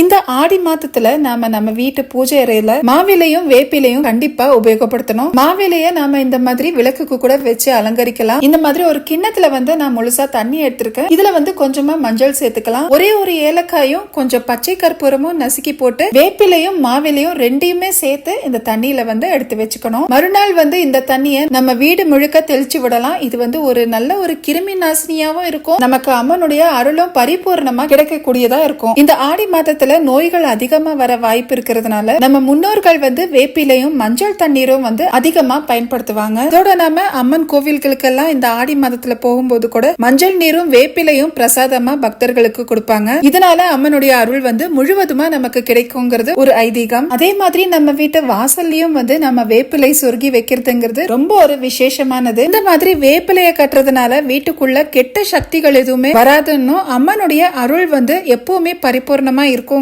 இந்த ஆடி மாதத்துல நாம நம்ம வீட்டு பூஜை அறையில மாவிலையும் வேப்பிலையும் கண்டிப்பா உபயோகப்படுத்தணும். மாவிலைய நாம இந்த மாதிரி விளக்குக்கு கூட வச்சு அலங்கரிக்கலாம். இந்த மாதிரி ஒரு கிண்ணத்துல வந்து நான் முழுசா தண்ணி எடுத்திருக்கேன். இதுல வந்து கொஞ்சமா மஞ்சள் சேர்த்துக்கலாம். ஒரே ஒரு ஏலக்காயும் கொஞ்சம் பச்சை கற்பூரமும் நசுக்கி போட்டு வேப்பிலையும் மாவிலையும் ரெண்டையுமே சேர்த்து இந்த தண்ணியில வந்து எடுத்து வச்சுக்கணும். மறுநாள் வந்து இந்த தண்ணியை நம்ம வீடு முழுக்க தெளிச்சு விடலாம். இது வந்து ஒரு நல்ல ஒரு கிருமி நாசினியாவும் இருக்கும். நமக்கு அம்மனுடைய அருளும் பரிபூர்ணமா கிடைக்கக்கூடியதா இருக்கும். இந்த ஆடி மாதத்துல நோய்கள் அதிகமா வர வாய்ப்பு இருக்கிறதுனால நம்ம முன்னோர்கள் வந்து வேப்பிலையும் மஞ்சள் தண்ணீரும் வந்து அதிகமா பயன்படுத்துவாங்க. இதோட நாம அம்மன் கோவில்களுக்கெல்லாம் இந்த ஆடி மாதத்துல போகும்போது கூட மஞ்சள் நீரும் வேப்பிலையும் பிரசாதமா பக்தர்களுக்கு கொடுப்பாங்க. இதனால அம்மனுடைய அருள் வந்து முழுவதுமா நமக்கு கிடைக்குங்கிறது ஒரு ஐதீகம். அதே மாதிரி நம்ம வீட்டு வாசல்லையும் வந்து நம்ம வேப்பிலை சொருகி வைக்கிறதுங்கிறது ரொம்ப ஒரு விசேஷமானது. இந்த மாதிரி வேப்பிலையை கட்டுறதுனால வீட்டுக்குள்ள கெட்ட சக்திகள் எதுவுமே வராதுன்னு அம்மனுடைய அருள் வந்து எப்பவுமே பரிபூர்ணமா இருக்கும்.